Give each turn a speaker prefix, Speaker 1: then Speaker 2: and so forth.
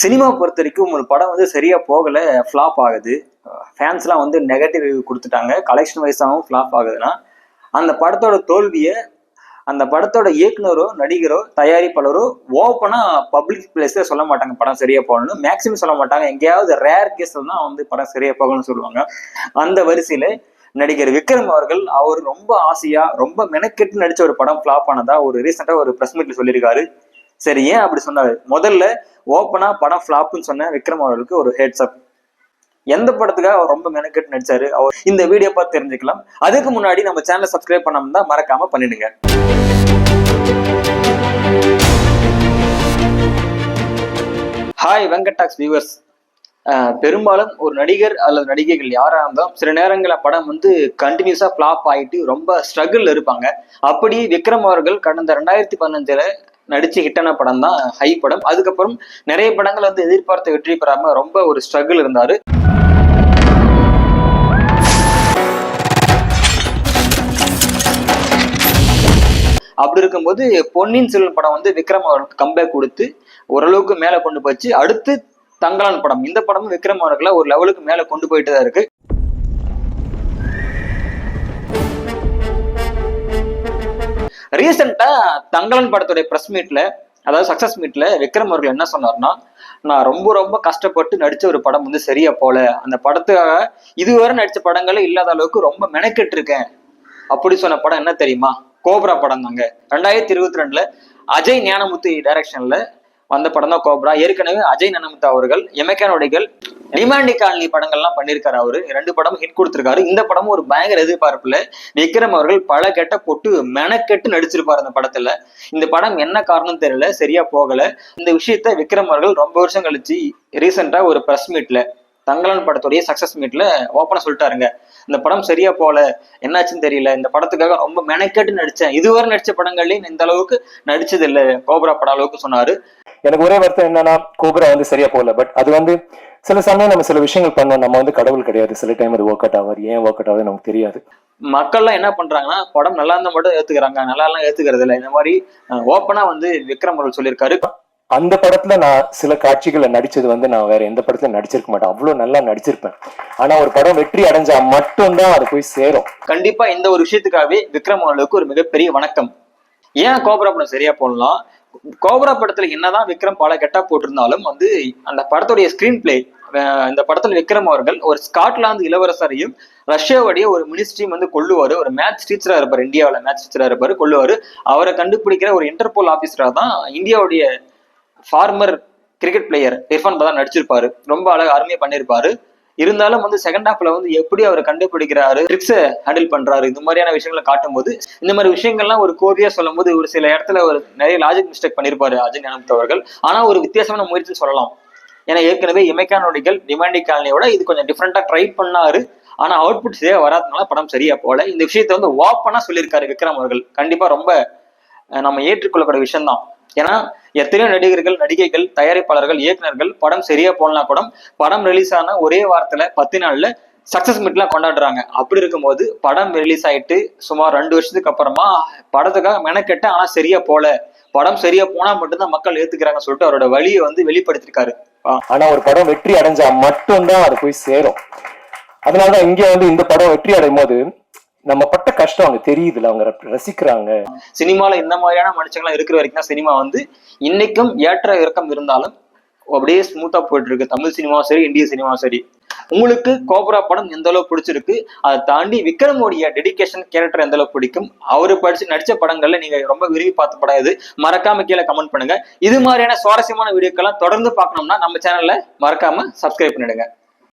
Speaker 1: Cinema பொறுத்த வரைக்கும் ஒரு படம் வந்து சரியா போகல ஃப்ளாப் ஆகுது. ஃபேன்ஸ்லாம் வந்து நெகட்டிவ் கொடுத்துட்டாங்க. கலெக்ஷன் வைஸாகவும் ஃப்ளாப் ஆகுதுன்னா அந்த படத்தோட தோல்வியை அந்த படத்தோட இயக்குனரோ நடிகரோ தயாரிப்பாளரோ ஓப்பனாக பப்ளிக் பிளேஸ்ல சொல்ல மாட்டாங்க படம் சரியாக போகணும்னு. மேக்ஸிமம் சொல்ல மாட்டாங்க. எங்கேயாவது ரேர் கேஸில் தான் வந்து படம் சரியாக போகணும்னு சொல்லுவாங்க. அந்த வரிசையில் நடிகர் விக்ரம் அவர்கள் அவர் ரொம்ப ஆசையாக ரொம்ப மெனக்கெட்டு நடித்த ஒரு படம் ஃப்ளாப் ஆனதா ஒரு ரீசெண்டாக ஒரு ப்ரெஸ் மீட்டில் சொல்லியிருக்காரு. சரி ஏன் அப்படி சொன்னாரு? முதல்ல ஓப்பனா படம் ஃபிளாப்னு சொன்ன விக்ரம் அவர்களுக்கு ஒரு ஹெட்ஸ் அப் எந்த படத்துக்காக அவர் ரொம்ப மெனக்கெட்டு நடிச்சாரு? அவர் இந்த வீடியோ பார்த்து தெரிஞ்சுக்கலாம். அதுக்கு முன்னாடி நம்ம சேனலை சப்ஸ்கிரைப் பண்ணாம தான் மறக்காம பண்ணிடுங்க. ஹாய் வெங்கடாக்ஸ் வியூவர்ஸ் பெரும்பாலும் ஒரு நடிகர் அல்லது நடிகைகள் யாராக இருந்தாலும் சில நேரங்களில் படம் வந்து கண்டினியூஸா ஃப்ளாப் ஆயிட்டு ரொம்ப ஸ்ட்ரகிள் இருப்பாங்க. அப்படி விக்ரம் அவர்கள் கடந்த ரெண்டாயிரத்தி பதினஞ்சில் நடிச்சு ஹிட்டான படம் தான் ஹை படம். அதுக்கப்புறம் நிறைய படங்கள் வந்து எதிர்பார்த்த வெற்றி பெறாம ரொம்ப ஒரு ஸ்ட்ரகிள் இருந்தாரு. அப்படி இருக்கும்போது பொன்னியின் செல்வன் படம் வந்து விக்ரம் அவர்களுக்கு கம்பேக் கொடுத்து ஓரளவுக்கு மேலே கொண்டு போச்சு. அடுத்து தங்கலான் படம். இந்த படமும் விக்ரம் அவர்களை ஒரு லெவலுக்கு மேலே கொண்டு போயிட்டு தான் இருக்கு. ரீசெண்டா தங்கலன் படத்துடைய பிரஸ் மீட்ல அதாவது சக்சஸ் மீட்ல விக்ரம் அவர்கள் என்ன சொன்னார்னா நான் ரொம்ப ரொம்ப கஷ்டப்பட்டு நடிச்ச ஒரு படம் வந்து சரியா போல. அந்த படத்துக்காக இதுவரை நடிச்ச படங்களே இல்லாத அளவுக்கு ரொம்ப மெனக்கெட்டு இருக்கேன். அப்படி சொன்ன படம் என்ன தெரியுமா? கோப்ரா படம் தாங்க. ரெண்டாயிரத்தி இருபத்தி ரெண்டுல அஜய் ஞானமுத்து டைரக்ஷன்ல வந்த படம் தான் கோப்ரா. ஏற்கனவே அஜய் ஞானமுத்து அவர்கள் எமக்கானோடிகள் டிமாண்டி காலனி படங்கள்லாம் பண்ணியிருக்காரு அவரு. ரெண்டு படமும் ஹிட் கொடுத்திருக்காரு. இந்த படமும் ஒரு பயங்கர எதிர்பார்ப்புல விக்ரம் அவர்கள் பல கெட்ட போட்டு மெனக்கெட்டு நடிச்சிருப்பாரு அந்த படத்துல. இந்த படம் என்ன காரணம் தெரியல சரியா போகல. இந்த விஷயத்த விக்ரம் அவர்கள் ரொம்ப வருஷம் கழிச்சு ரீசெண்டா ஒரு பிரஸ் மீட்ல தங்கலன் படத்துடைய சக்சஸ் மீட்ல ஓப்பனா சொல்லிட்டாருங்க. இந்த படம் சரியா போல என்னாச்சுன்னு தெரியல. இந்த படத்துக்காக ரொம்ப மெனக்கெட்டு நடிச்சேன். இதுவரை நடிச்ச படங்கள்லயும் இந்த அளவுக்கு நடிச்சது இல்ல கோபுரா படம் அளவுக்கு சொன்னாரு.
Speaker 2: எனக்கு ஒரே வருத்தம் என்னன்னா கோபுரா வந்து சரியா போகல. பட் அது வந்து சில சமயம் நம்ம சில விஷயங்கள் பண்ணோம். நம்ம வந்து கடவுள் கிடையாது. சில டைம் அது ஒர்க் அவுட் ஆகாது ஏன் ஒர்க் அவுட் ஆகுது நமக்கு தெரியாது.
Speaker 1: மக்கள்லாம் என்ன பண்றாங்கன்னா படம் நல்லா இருந்தா மட்டும் ஏத்துக்கிறாங்க. நல்லா எல்லாம் ஏத்துக்கிறது இல்ல. இந்த மாதிரி ஓப்பனா வந்து விக்ரம் அவர்கள் சொல்லியிருக்காரு.
Speaker 2: அந்த படத்துல நான் சில காட்சிகளை நடிச்சது வந்து நான் வேற எந்த படத்துல நடிச்சிருக்க மாட்டேன். அவ்வளவு நல்லா நடிச்சிருப்பேன். ஆனா ஒரு படம் வெற்றி அடைஞ்சா மட்டும்தான் அது போய் சேரும்.
Speaker 1: கண்டிப்பா இந்த ஒரு விஷயத்துக்காகவே விக்ரம் அவர்களுக்கு ஒரு மிகப்பெரிய வணக்கம். ஏன் கோபுரா படம் சரியா போடலாம்? கோபுரா படத்துல என்னதான் விக்ரம் பல கெட்டா போட்டிருந்தாலும் வந்து அந்த படத்துடைய ஸ்கிரீன் பிளே இந்த படத்துல விக்ரம் அவர்கள் ஒரு ஸ்காட்லாந்து இளவரசரையும் ரஷ்யாவுடைய ஒரு மினிஸ்ட்ரியும் வந்து கொள்ளுவாரு ஒரு மேத்ஸ் டீச்சரா இருப்பார். இந்தியாவில் மேத்ஸ் டீச்சரா இருப்பாரு. கொள்ளுவாரு அவரை கண்டுபிடிக்கிற ஒரு இன்டர்போல் ஆபீசரா தான் இந்தியாவுடைய former cricket player Irfan Pathan நடிச்சிருப்பாரு. ரொம்ப அழகா அருமையா பண்ணியிருப்பாரு இருந்தாலும் வந்து செகண்ட் ஹாஃப்ல வந்து எப்படி அவர் கண்டுபிடிக்கிறாரு ட்ரிக்ஸை ஹேண்டில் பண்றாரு இந்த மாதிரியான விஷயங்களை காட்டும்போது இந்த மாதிரி விஷயங்கள்லாம் ஒரு கோவியா சொல்லும் போது ஒரு சில இடத்துல ஒரு நிறைய லாஜிக் மிஸ்டேக் பண்ணியிருப்பாரு அஜய் அனந்த் அவர்கள். ஆனா ஒரு வித்தியாசமான முயற்சி சொல்லலாம். ஏன்னா ஏற்கனவே இமைக்கானோடிகள் டிமாண்டி காலனியோட இது கொஞ்சம் டிஃப்ரெண்டா ட்ரை பண்ணாரு. ஆனா அவுட்புட் சரியா வராதனால படம் சரியா போல இந்த விஷயத்த வந்து வாப்பனா சொல்லியிருக்காரு விக்ரம் அவர்கள். கண்டிப்பா ரொம்ப நம்ம ஏற்றுக்கொள்ளக்கூடிய விஷயம் தான் ஏன்னா எத்தனையோ நடிகர்கள் நடிகைகள் தயாரிப்பாளர்கள் இயக்குநர்கள் படம் சரியா போடலாம் கூட படம் ரிலீஸ் ஆன ஒரே வாரத்துல பத்து நாள்ல சக்சஸ் மீட்லாம் கொண்டாடுறாங்க. அப்படி இருக்கும்போது படம் ரிலீஸ் ஆயிட்டு சுமார் ரெண்டு வருஷத்துக்கு அப்புறமா படத்துக்காக மெனக்கெட்ட ஆனா சரியா போல. படம் சரியா போனா மட்டும்தான் மக்கள் ஏத்துக்கிறாங்க சொல்லிட்டு அவரோட வழியை வந்து வெளிப்படுத்திருக்காரு
Speaker 2: ஆனா ஒரு படம் வெற்றி அடைஞ்சா மட்டும்தான் அது போய் சேரும். அதனாலதான் இங்க வந்து இந்த படம் வெற்றி அடையும் போது நம்ம பட்ட கஷ்டம் அவங்க தெரியுதுல அவங்க ரசிக்கிறாங்க.
Speaker 1: சினிமால இந்த மாதிரியான மனுஷங்களாம் இருக்கிற வரைக்கும் தான் சினிமா வந்து இன்னைக்கும் ஏற்ற இறக்கம் இருந்தாலும் அப்படியே ஸ்மூத்தா போயிட்டு இருக்கு தமிழ் சினிமாவும் சரி இந்திய சினிமாவும் சரி. உங்களுக்கு கோப்ரா படம் எந்த அளவுக்கு பிடிச்சிருக்கு? அதை தாண்டி விக்ரமோடைய டெடிகேஷன் கேரக்டர் எந்த அளவு பிடிக்கும்? அவரு படிச்சு நடிச்ச படங்கள்ல நீங்க ரொம்ப விரும்பி பார்த்த படம் இது மறக்காம கீழே கமெண்ட் பண்ணுங்க. இது மாதிரியான சுவாரஸ்யமான வீடியோக்கெல்லாம் தொடர்ந்து பார்க்கணும்னா நம்ம சேனல்ல மறக்காம சப்ஸ்கிரைப் பண்ணிடுங்க.